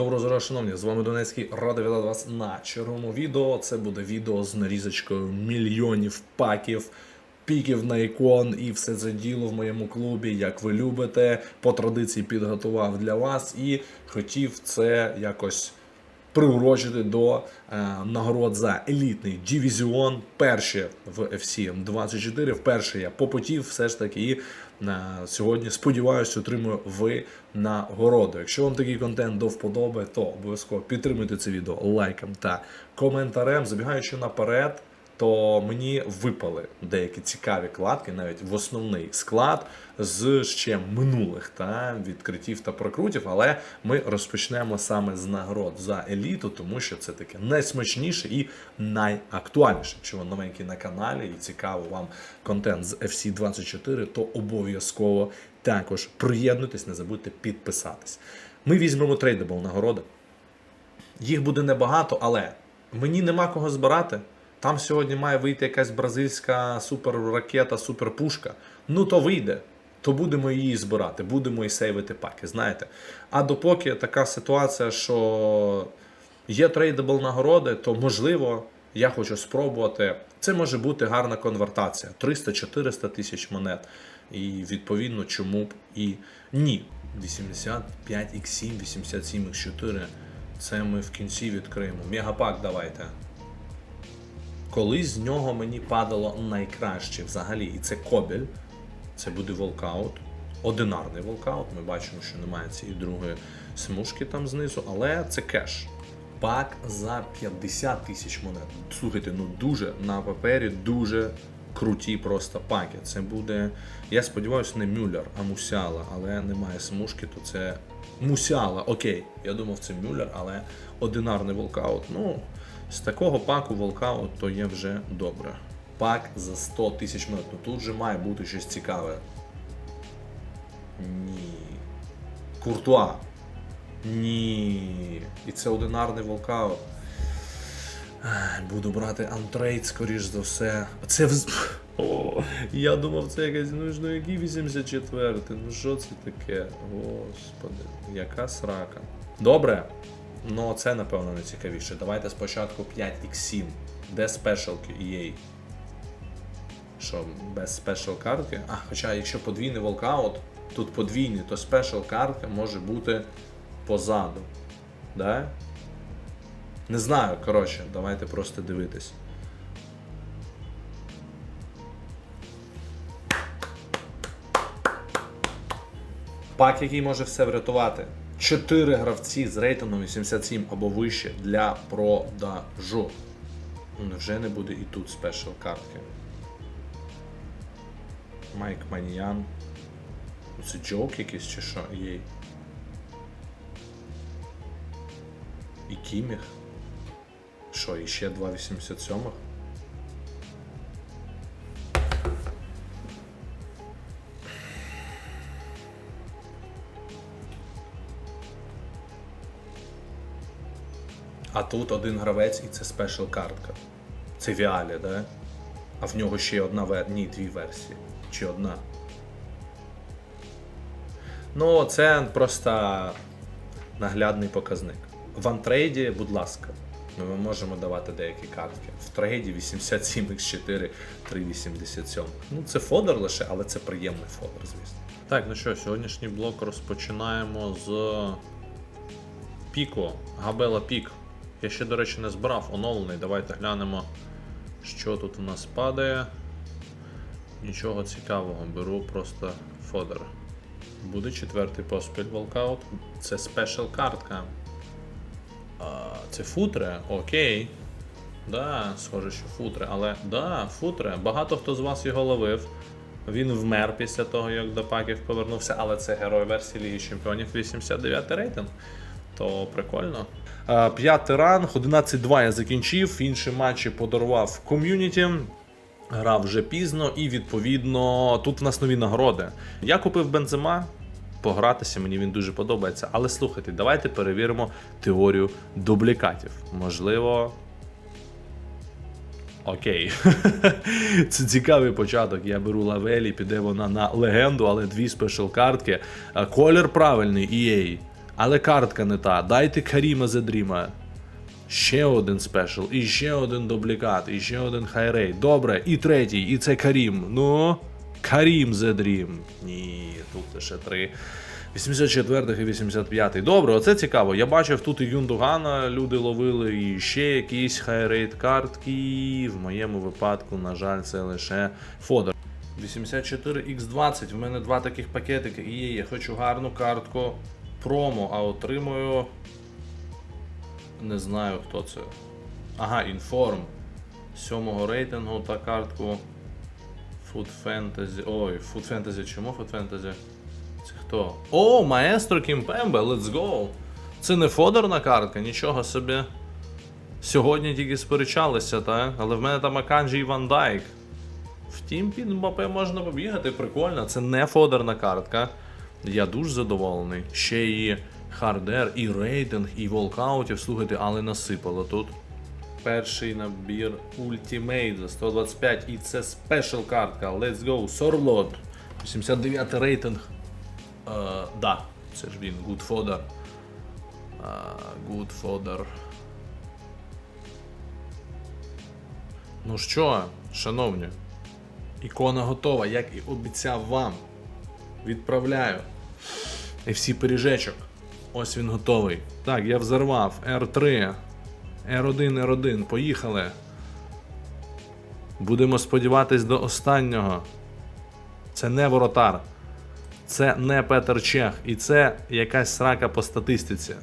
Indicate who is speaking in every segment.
Speaker 1: Доброго здоров'я, шановні! З вами Донецький. Радий вітати вас на черговому відео. Це буде відео з нарізочкою мільйонів паків, піків на ікон і все це діло в моєму клубі, як ви любите. По традиції підготував для вас і хотів це якось приурочити до е, нагород за елітний дивізіон. Перші в FCM 24. Вперше я попотів все ж таки і е, сьогодні сподіваюся, отримую ви нагороду. Якщо вам такий контент до вподоби, то обов'язково підтримуйте це відео лайком та коментарем. Забігаючи наперед, то мені випали деякі цікаві кладки, навіть в основний склад з ще минулих та відкриттів та прокрутів. Але ми розпочнемо саме з нагород за еліту, тому що це таке найсмачніше і найактуальніше. Якщо ви новенький на каналі і цікаво вам контент з FC 24, то обов'язково також приєднуйтесь, не забудьте підписатись. Ми візьмемо трейдабл нагороди. Їх буде небагато, але мені нема кого збирати. Там сьогодні має вийти якась бразильська суперракета, суперпушка. Ну то вийде. То будемо її збирати, будемо і сейвити паки, знаєте. А допоки така ситуація, що є трейдабл нагороди, то можливо, я хочу спробувати. Це може бути гарна конвертація: 300-400 тисяч монет. І відповідно, чому б і ні. 85x7, 87x4. Це ми в кінці відкриємо. Мегапак давайте. Колись з нього мені падало найкраще взагалі, і це Кобель. Це буде волкаут. Одинарний волкаут. Ми бачимо, що немає цієї другої смужки там знизу, але це кеш. Пак за 50 тисяч монет. Слухайте, ну дуже на папері дуже круті просто паки. Це буде, я сподіваюся, не Мюллер, а Мусяла, але немає смужки, то це Мусяла. Окей, я думав, це Мюллер, але одинарний волкаут. Ну, з такого паку волкаут то є вже добре. Пак за 100 тисяч монет. Ну тут же має бути щось цікаве. Ні. Куртуа. Ні. І це одинарний волкаут. Буду брати антрейд, скоріш за все. Це. О, я думав, це якась, ну ж ну який 84 Ну що це таке? Господи, яка срака. Добре. Ну, це напевно не цікавіше. Давайте спочатку 5x7. Де спешалки EA? Що, без спешл картки? А, хоча якщо подвійний волкаут, тут подвійний, то спешл картка може бути позаду. Да? Не знаю, коротше, давайте просто дивитись. Пак, який може все врятувати. Чотири гравці з рейтингом 87 або вище для продажу. Ну, Невже не буде і тут спешл картки? Майк Маніян. Це джок якийсь чи що? Єй. І Кіміх. Що, і ще 2,87? А тут один гравець і це спешл картка. Це Віалі, да? А в нього ще одна вер... Ні, дві версії. Чи одна. Ну, це просто наглядний показник. В антрейді, будь ласка, ми можемо давати деякі картки. В трейді 87x4, 387. Ну, це фодер лише, але це приємний фодер, звісно. Так, ну що, сьогоднішній блок розпочинаємо з Піко, Габела Пік. Я ще, до речі, не збирав оновлений. Давайте глянемо, що тут у нас падає. Нічого цікавого, беру просто фодер. Буде четвертий поспіль волкаут. Це спешл картка. Це футре, окей. Да, схоже, що футре, але да, футре. Багато хто з вас його ловив. Він вмер після того, як до паків повернувся, але це герой версії Ліги Чемпіонів 89 рейтинг. То прикольно. А, П'ятий ранг, 11-2 я закінчив. Інші матчі подарував ком'юніті. Грав вже пізно, і відповідно тут в нас нові нагороди. Я купив бензима. Погратися, мені він дуже подобається. Але слухайте, давайте перевіримо теорію дублікатів. Можливо. Окей. Це цікавий початок. Я беру лавелі, піде вона на легенду, але дві спешл картки. Колір правильний EA. Але картка не та. Дайте Каріма Зедріма. Ще один спешл, і ще один дублікат, і ще один хайрейт. Добре, і третій, і це Карім. Ну, Карім The Ні, тут лише три. 84 і 85. Добре, оце цікаво. Я бачив тут і Юндугана люди ловили, і ще якісь хайрейт картки. В моєму випадку, на жаль, це лише Фодор. 84X20. В мене два таких пакетики. І я хочу гарну картку промо, а отримую. Не знаю хто це. Ага, інформ. Сьомого рейтингу та картку. Food Fantasy. Ой, Food Fantasy. Чому Food Fantasy? Це хто? О, маестро Кімпембе, let's go! Це не фодорна картка, нічого собі. Сьогодні тільки сперечалися, та? Але в мене там Аканджі і Ван Дайк. Втім, під Мбапе можна побігати, прикольно. Це не фодерна картка. Я дуже задоволений. Ще і хардер, і рейтинг, і волкаутів. Слухайте, але насипало тут. Перший набір Ultimate за 125 і це спешл картка. Let's go, Сорлот. 89 рейтинг. Е, да, це ж він, Good Fodder. Е, Good Fodder. Ну що, шановні, ікона готова, як і обіцяв вам. Відправляю. FC пиріжечок. Ось він готовий. Так, я взорвав. R3. R1, R1. Поїхали. Будемо сподіватись до останнього. Це не воротар. Це не Петер Чех. І це якась срака по статистиці.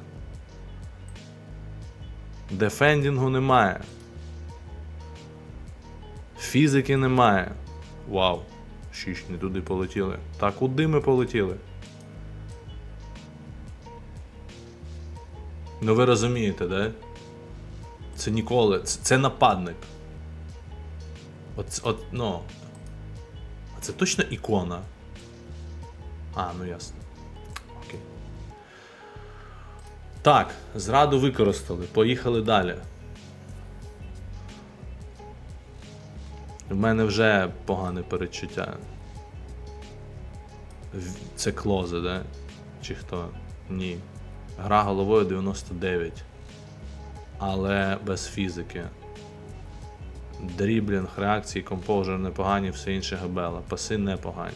Speaker 1: Дефендінгу немає. Фізики немає. Вау. Шість не туди полетіли. Та куди ми полетіли? Ну ви розумієте, да? Це ніколи. Це, це нападник. От, от, ну. А це точно ікона. А, ну ясно. Окей. Так, зраду використали. Поїхали далі. В мене вже погане передчуття. В- Це клозе, да? Чи хто? Ні. Гра головою 99. Але без фізики. Дріблінг, реакції, композер непогані, все інше габела. Паси непогані.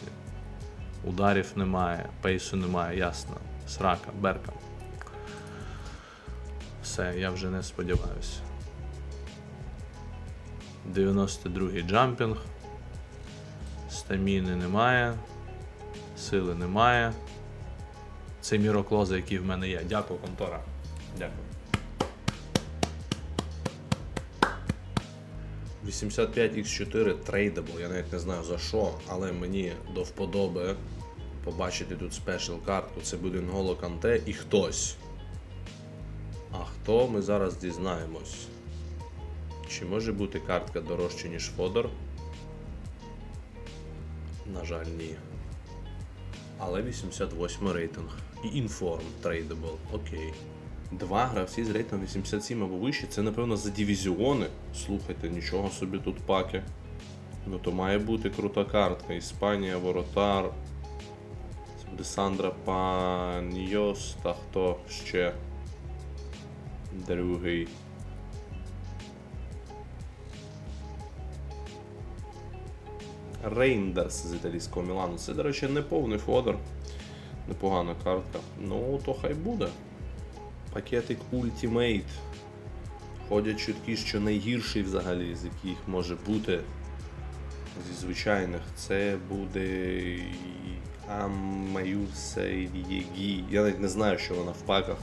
Speaker 1: Ударів немає, пейсу немає, ясно. Срака, берка. Все, я вже не сподіваюся. 92-й джампінг. Стаміни немає. Сили немає. Це міроклози, які в мене є. Дякую, контора. Дякую. 85X4 трейдабл, я навіть не знаю за що, але мені до вподоби побачити тут спешл картку. Це буде Нголо Канте і хтось. А хто ми зараз дізнаємось? Чи може бути картка дорожча, ніж Фодор? На жаль, ні. Але 88 рейтинг. І інформ трейдабл. Окей. Два гравці з рейтингом 87 або вище. Це, напевно, за дивізіони. Слухайте, нічого собі тут паки. Ну то має бути крута картка. Іспанія, Воротар. Це буде Сандра Паньос та хто ще. Другий. Рейндерс з італійського Мілану. Це, до речі, не повний фодер. Непогана картка. Ну, то хай буде. Пакетик Ultimate. Ходять чутки, що найгірший взагалі, з яких може бути зі звичайних, це буде Амаюрсе Єгі. Я навіть не знаю, що вона в паках.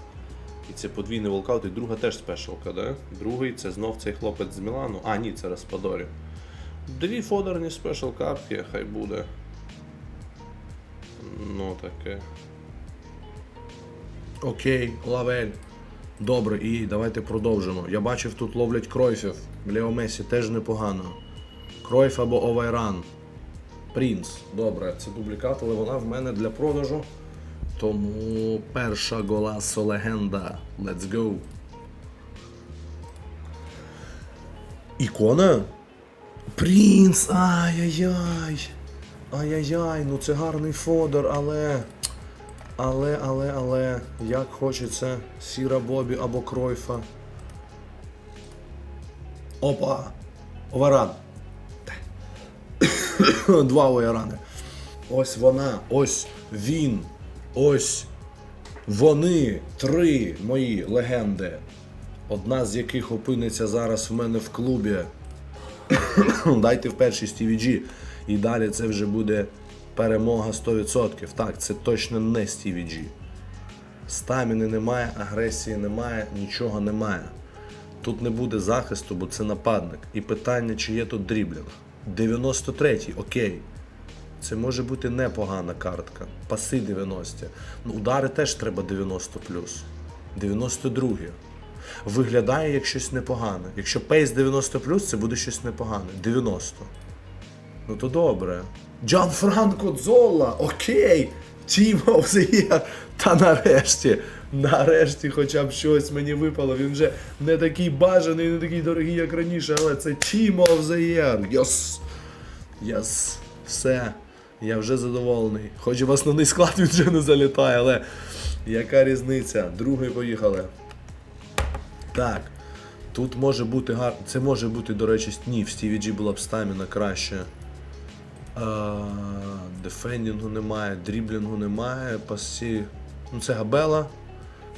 Speaker 1: І це подвійний волкаут, і друга теж спешалка, да? Другий це знов цей хлопець з Мілану. А, ні, це Распадорі. Дві фодерні спешл картки, хай буде. Ну таке. Окей, лавель. Добре, і давайте продовжимо. Я бачив, тут ловлять кройфів. Лео Месі теж непогано. Кройф або Овайран. Принц. Добре, це дублікат, але вона в мене для продажу. Тому перша голасо легенда. Let's go. Ікона? Принц! Ай-яй-яй! Ай-яй-яй, ну це гарний фодор, але. Але, але, але, як хочеться Сіра Бобі або Кройфа. Опа! Оваран. Два Оварани. Ось вона, ось він, ось вони, три мої легенди. Одна з яких опиниться зараз в мене в клубі. Дайте в першій Стіві І далі це вже буде перемога 100%. Так, це точно не Стіві Джі. Стаміни немає, агресії немає, нічого немає. Тут не буде захисту, бо це нападник. І питання, чи є тут дріблінг. 93-й, окей. Це може бути непогана картка. Паси 90. Ну, удари теж треба 90 92. Виглядає як щось непогане. Якщо пейс 90 це буде щось непогане. 90. Ну то добре. Джан Франко Дзола, окей. Team of the Year. Та нарешті, нарешті хоча б щось мені випало. Він вже не такий бажаний, не такий дорогий, як раніше, але це Team of the Year. Йос. Єс. Все. Я вже задоволений. Хоч в основний склад він вже не залітає, але яка різниця? Другий поїхали. Так. Тут може бути гарно. Це може бути, до речі, ні, в Стіві Джі була б стаміна краще. Дефендінгу немає, дріблінгу немає, пасі. Ну це Габела,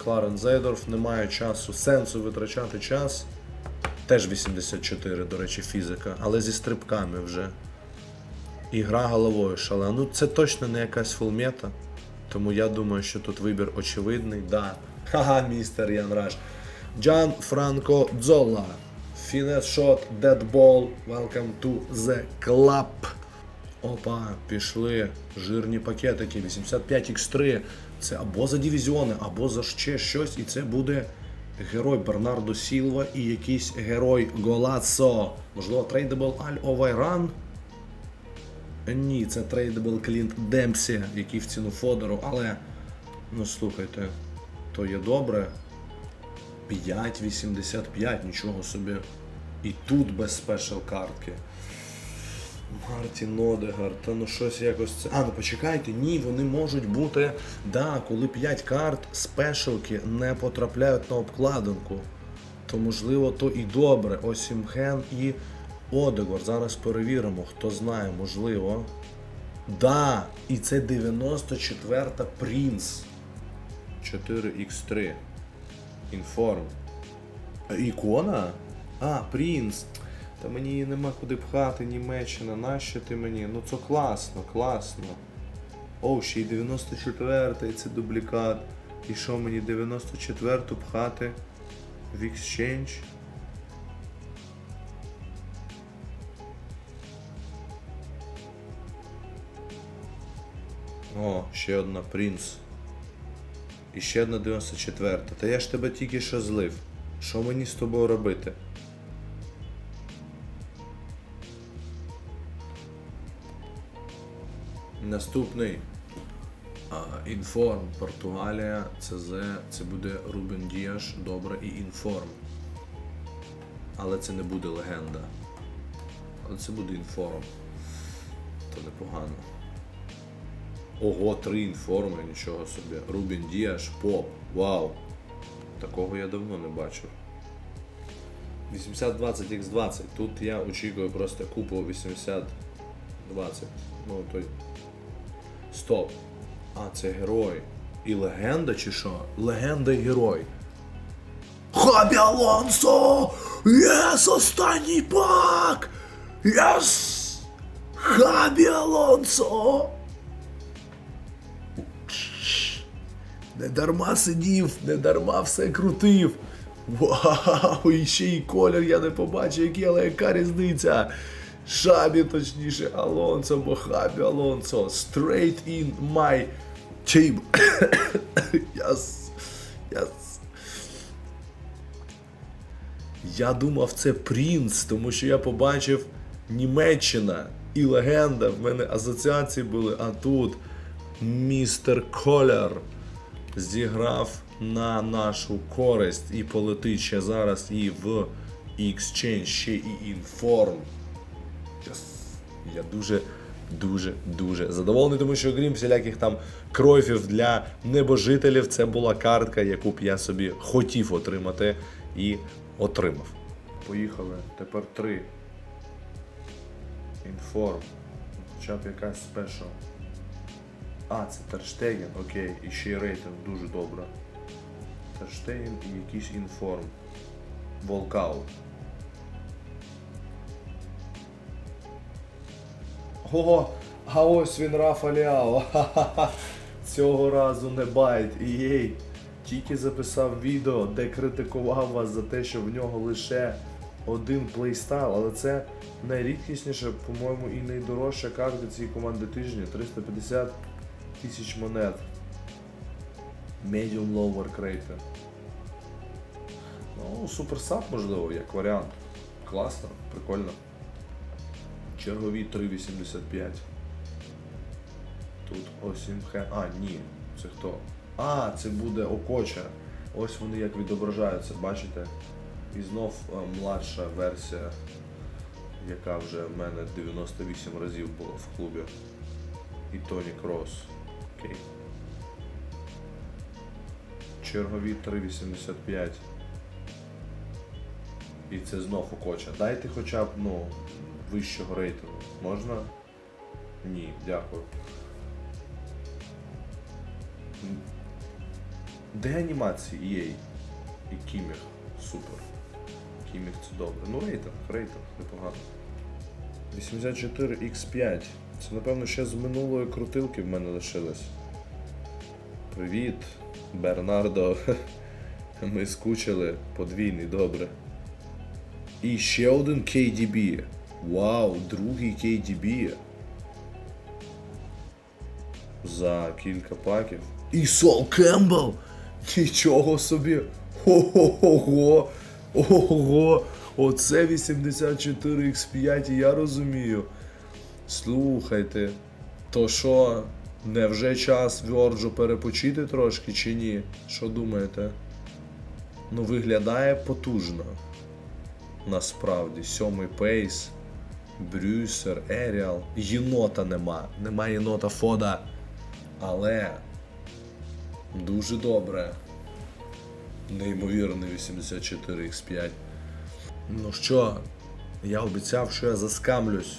Speaker 1: Кларен Зейдорф, немає часу, сенсу витрачати час. Теж 84, до речі, фізика, але зі стрибками вже. І гра головою шалена. Ну це точно не якась фулмета. Тому я думаю, що тут вибір очевидний. Да. Ха-ха, містер Ян Раш. Джан Франко Дзола. Фінес шот, дедбол. Welcome to the club. Опа, пішли жирні пакетики. 85x3. Це або за дивізіони, або за ще щось. І це буде герой Бернардо Сілва і якийсь герой Голацо. Можливо, трейдабл Аль Овайран. Ні, це трейдабл Клінт Демпсі, який в ціну Фодору, але ну слухайте, то є добре. 5,85, нічого собі. І тут без спешл картки. Мартін Одегар, та ну щось якось це. А, ну почекайте, ні, вони можуть бути. Да, коли 5 карт спешалки не потрапляють на обкладинку, то можливо то і добре. Ось Імхен і Одегор. Зараз перевіримо, хто знає, можливо. Да, і це 94-та Принц. 4х3. Інформ. Ікона? А, Принц. Та мені нема куди пхати, Німеччина, нащо ти мені? Ну це класно, класно. О, ще й 94-й це дублікат. І що мені 94-ту пхати в Exchange? О, ще одна принц. І ще одна 94. Та я ж тебе тільки що злив. Що мені з тобою робити? Наступний. Інформ, Португалія, ЦЗ, це буде Рубен Діаш, добре, і інформ. Але це не буде легенда. Але це буде інформ. То непогано. Ого, три інформи, нічого собі. Рубін Діаш, поп. Вау. Такого я давно не бачив. 80-20x20. Тут я очікую просто купу 80-20. Ну, той. Стоп. А, це герой. І легенда чи що? Легенда і герой. Хабі Алонсо! Єс, останній пак! Єс! Хабі Алонсо! Не дарма сидів, не дарма все крутив. Вау! І ще й колір я не побачив, який, але яка різниця. Шабі, точніше, Алонсо, бо Хабі Алонсо. Straight in my team. yes. Yes. Я думав, це принц, тому що я побачив Німеччина і легенда. В мене асоціації були, а тут містер Колер зіграв на нашу користь і полетить ще зараз і в Exchange, ще і інформ. Yes. Я дуже дуже дуже задоволений, тому що окрім всіляких там кройфів для небожителів, це була картка, яку б я собі хотів отримати і отримав. Поїхали. Тепер три. Інформ. Хоча б якась спешл. А, це Терштеген, окей. І ще й рейтинг дуже добре. Терштеген і якийсь інформ. Волкаут. Ого, а ось він Рафа Ліао. Цього разу не байт. Єй. Тільки записав відео, де критикував вас за те, що в нього лише один плейстайл, але це найрідкісніша, по-моєму, і найдорожча карта цієї команди тижня 350 тисяч монет. Medium lower crate. Ну, суперсап, можливо, як варіант. Класно, прикольно. Чергові 3,85. Тут Осімхен. А, ні. Це хто? А, це буде Окоча. Ось вони як відображаються, бачите? І знов е, младша версія, яка вже в мене 98 разів була в клубі. І Тоні Крос. Окей. Чергові 3,85. І це знов Окоча. Дайте хоча б, ну, вищого рейтингу. Можна? Ні, дякую. Де анімації Єй? І Кіміх. Супер. Кіміх це добре. Ну рейтинг, рейтинг, непогано. 84 x 5 Це напевно ще з минулої крутилки в мене лишилось. Привіт, Бернардо. Ми скучили. Подвійний, добре. І ще один KDB. Вау, другий KDB. За кілька паків. І Сол Кембл! Нічого собі! Ого! Ого! Оце 84x5, я розумію. Слухайте, то що, не вже час Вьорджу перепочити трошки чи ні? Що думаєте? Ну, виглядає потужно. Насправді, сьомий пейс, Брюсер, Еріал. Єнота нема. Нема єнота Фода. Але дуже добре. Неймовірний 84x5. Ну що, я обіцяв, що я заскамлюсь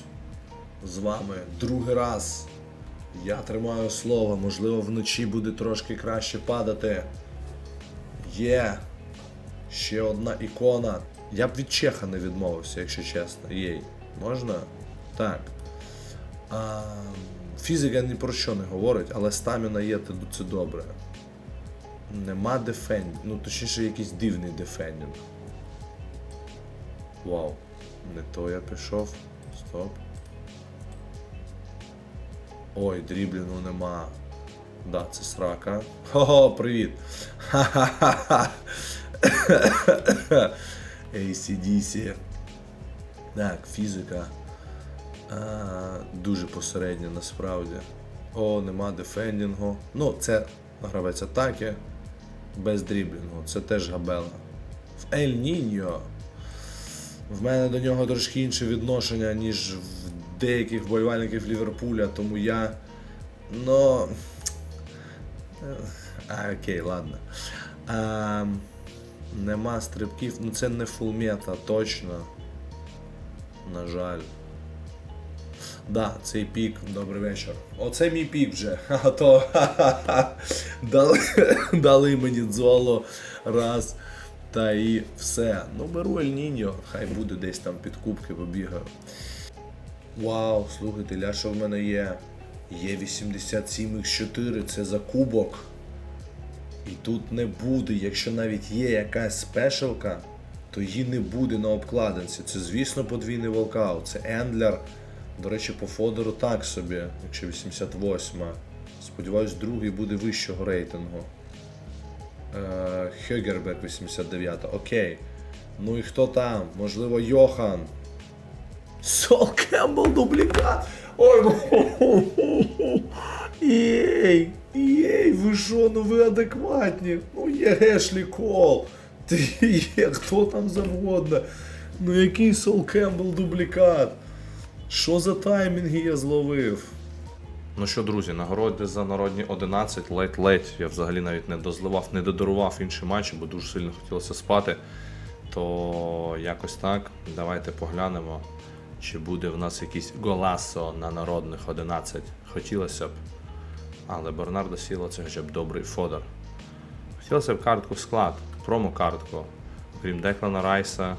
Speaker 1: з вами другий раз. Я тримаю слово, можливо, вночі буде трошки краще падати. Є ще одна ікона. Я б від Чеха не відмовився, якщо чесно. Єй. Можна? Так. А, фізика ні про що не говорить, але стаміна є, це добре. Нема дефендінг. Ну, точніше, якийсь дивний дефендінг. Вау. Не то я пішов. Стоп. Ой, дріблінгу нема. Да, це срака. Хо-хо, привіт. Ха-ха-ха. ACDC. Так, фізика. А, дуже посередня насправді. О, нема дефендінгу. Ну, це гравець атаки без дріблінгу. Це теж габела. В Ель Ніньо. В мене до нього трошки інше відношення, ніж в деяких вболівальників Ліверпуля, тому я. Ну. А, окей, ладно. А, нема стрибків. Ну це не фулмета, точно. На жаль. Да, цей пік, добрий вечір. Оце мій пік вже. А то дали, дали мені дзоло раз. Та і все. Ну беру Ель Ніньо, хай буде десь там під кубки побігаю. Вау, слухайте, ля, в мене є? Є 87X4, це за кубок. І тут не буде, якщо навіть є якась спешалка, то її не буде на обкладинці. Це, звісно, подвійний волкаут. Це Ендлер. До речі, по Фодору так собі, якщо 88. Сподіваюсь, другий буде вищого рейтингу. Е, Хьогербек 89. Окей. Ну і хто там? Можливо, Йохан. Сол Кембл дублікат. Ой, Єй, єй, ви що, ну ви адекватні. Ну є Гешлі Кол. Ти є, хто там завгодно. Ну який Сол Кембл дублікат? Що за таймінги я зловив? Ну що, друзі, нагороди за народні 11, ледь-ледь. Я взагалі навіть не дозливав, не додорував інші матчі, бо дуже сильно хотілося спати. То якось так. Давайте поглянемо, чи буде в нас якийсь голасо на народних 11. Хотілося б. Але Бернардо Сіло це хоча б добрий фодер. Хотілося б картку в склад, промо-картку. Окрім Деклана Райса.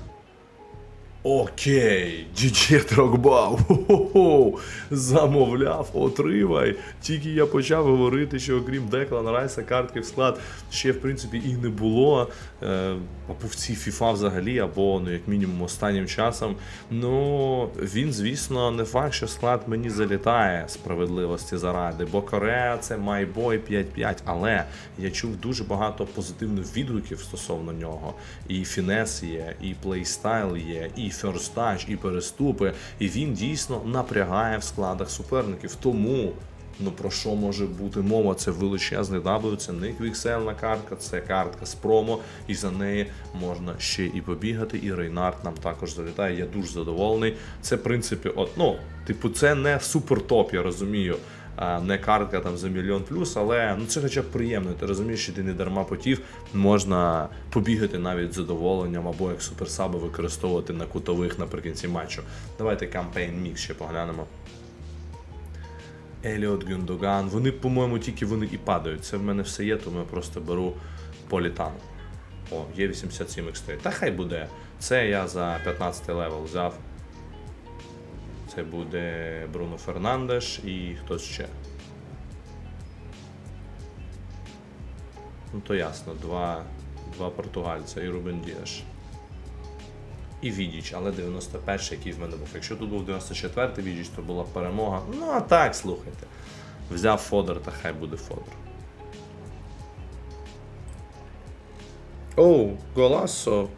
Speaker 1: Окей, GG Дрогба, хо-хо-хо, замовляв, отримай. Тільки я почав говорити, що окрім Деклана Райса картки в склад ще в принципі і не було. Е, або FIFA взагалі, або ну як мінімум останнім часом. Ну він, звісно, не факт, що склад мені залітає справедливості заради, бо Корея це майбой 5-5, але я чув дуже багато позитивних відгуків стосовно нього. І фінес є, і плейстайл є, і ферстач, і переступи. І він дійсно напрягає в складах суперників. Тому. Ну про що може бути мова? Це величезний W, це не квіксельна картка, це картка з промо, і за неї можна ще і побігати. І Рейнард нам також залітає. Я дуже задоволений. Це в принципі, от ну, типу, це не супер топ, я розумію. Не картка там за мільйон плюс, але ну це хоча б приємно. Ти розумієш, що ти не дарма потів, можна побігати навіть з задоволенням або як суперсаби використовувати на кутових наприкінці матчу. Давайте кампейн мікс ще поглянемо. Еліот Гюндоган. Вони, по-моєму, тільки вони і падають. Це в мене все є, тому я просто беру політану. О, є 87 x 3 Та хай буде. Це я за 15 левел взяв. Це буде Бруно Фернандеш і хтось ще. Ну то ясно, два, два португальця і Рубен Діаш. І Відіч, але 91-й, який в мене був. Якщо тут був 94-й Відіч, то була перемога. Ну а так, слухайте. Взяв Фодор, та хай буде Фодор. Оу, Голасо.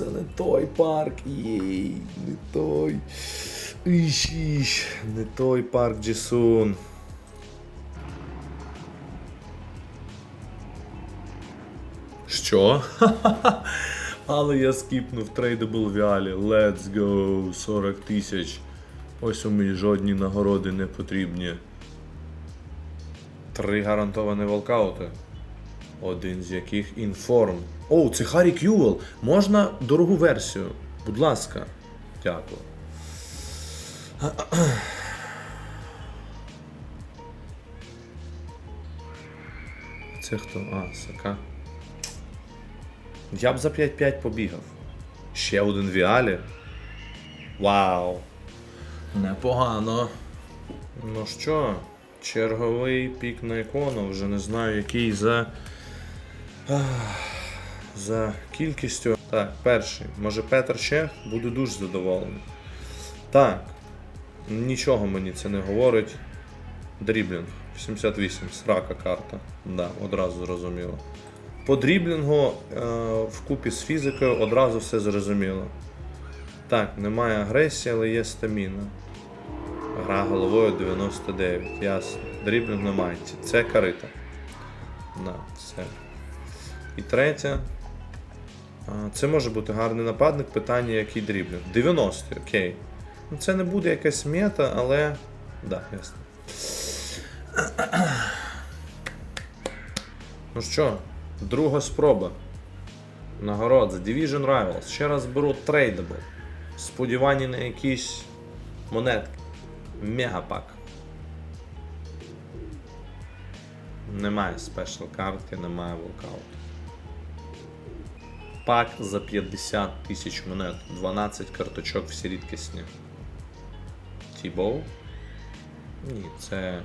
Speaker 1: Це не той парк. Єй, не той. Іш, іш, не той парк Джісун. Що? Але я скіпнув трейдабл вялі. Let's go. 40 тисяч. Ось у мені жодні нагороди не потрібні. Три гарантовані волкаути. Один з яких інформ. О, це Харі Кювел. Можна дорогу версію. Будь ласка. Дякую. Це хто? А, Сака. Я б за 5-5 побігав. Ще один Віалі. Вау. Непогано. Ну що, черговий пік на ікону, вже не знаю який за. За кількістю. Так, перший. Може Петр Чех, буду дуже задоволений. Так. Нічого мені це не говорить. Дріблінг. 78, срака карта. Да, одразу зрозуміло. По дріблінгу е, вкупі з фізикою одразу все зрозуміло. Так, немає агресії, але є стаміна. Гра головою 99, ясно. Дріблінг немає. Це карита. Да, це. І третє. Це може бути гарний нападник. Питання, який дріблінг. 90, окей. Ну, це не буде якась мета, але. Да, ясно. Ну що, друга спроба. Нагород за Division Rivals. Ще раз беру трейдабл. Сподівання на якісь монетки. Мегапак. Немає спешл картки, немає волкауту. Пак за 50 тисяч монет. 12 карточок всі рідкісні. Тібоу? Ні, це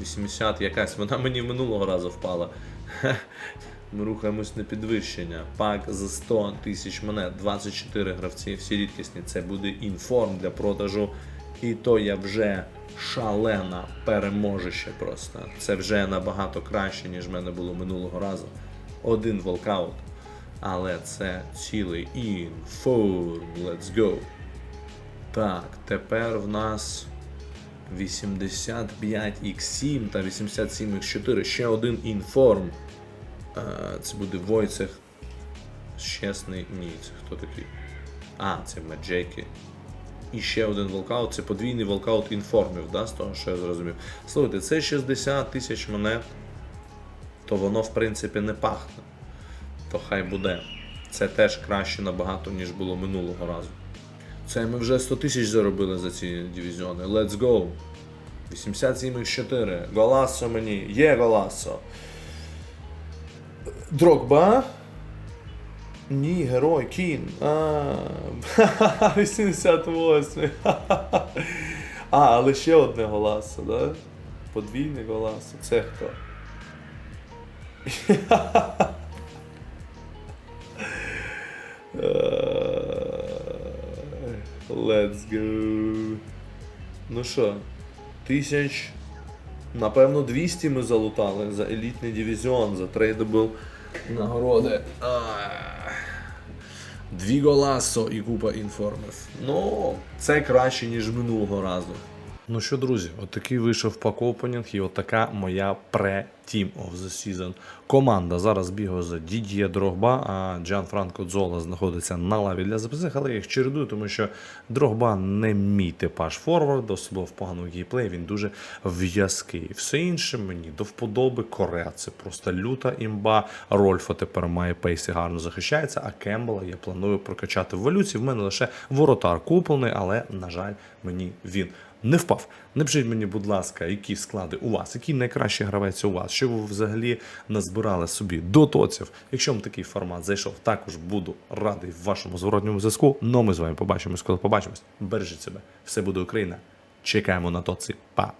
Speaker 1: 80 якась. Вона мені минулого разу впала. Ми рухаємось на підвищення. Пак за 100 тисяч монет, 24 гравці, всі рідкісні. Це буде інформ для продажу. І то я вже шалена переможище просто. Це вже набагато краще, ніж в мене було минулого разу. Один волкаут. Але це цілий інформ. Let's go. Так, тепер в нас 85x7 та 87x4. Ще один інформ. Е, Це буде Войцех. Чесний. Ні, це хто такий? А, це Меджеки. і ще один волкаут. Це подвійний волкаут інформів, да, з того, що я зрозумів. Слухайте, це 60 тисяч монет, то воно в принципі не пахне. То хай буде. Це теж краще набагато, ніж було минулого разу. Це ми вже 100 тисяч заробили за ці дивізіони. Let's go! 87,4. Голасо мені. Є голасо. Дрогба. Ні, герой, кін. А, 88. А, але ще одне голасо, да? Подвійне голасо. Це хто? Let's go. Ну що, тисяч. Напевно, 200 ми залутали за елітний дивізіон, за трейдабл нагороди. Дві голасо і купа інформів. Ну, це краще, ніж минулого разу. Ну що, друзі, отакий вийшов пак-опенінг і отака моя пре-Team of the Season команда. Зараз бігаю за Дід'є Дрогба, а Джан Франко Дзола знаходиться на лаві для запасних, але я їх чередую, тому що Дрогба не мій типаж форвард, особливо в поганому гейплеї, він дуже в'язкий. Все інше мені до вподоби. Корея це просто люта імба. Рольфа тепер має пейс і гарно захищається, а Кембела я планую прокачати в валюці. В мене лише воротар куплений, але, на жаль, мені він не впав. Напишіть мені, будь ласка, які склади у вас, який найкращий гравець у вас, що ви взагалі назбирали собі до тоців. Якщо вам такий формат зайшов, також буду радий вашому зворотньому зв'язку. Ну ми з вами побачимось, коли побачимось. Бережіть себе, все буде Україна. Чекаємо на тоці. Па.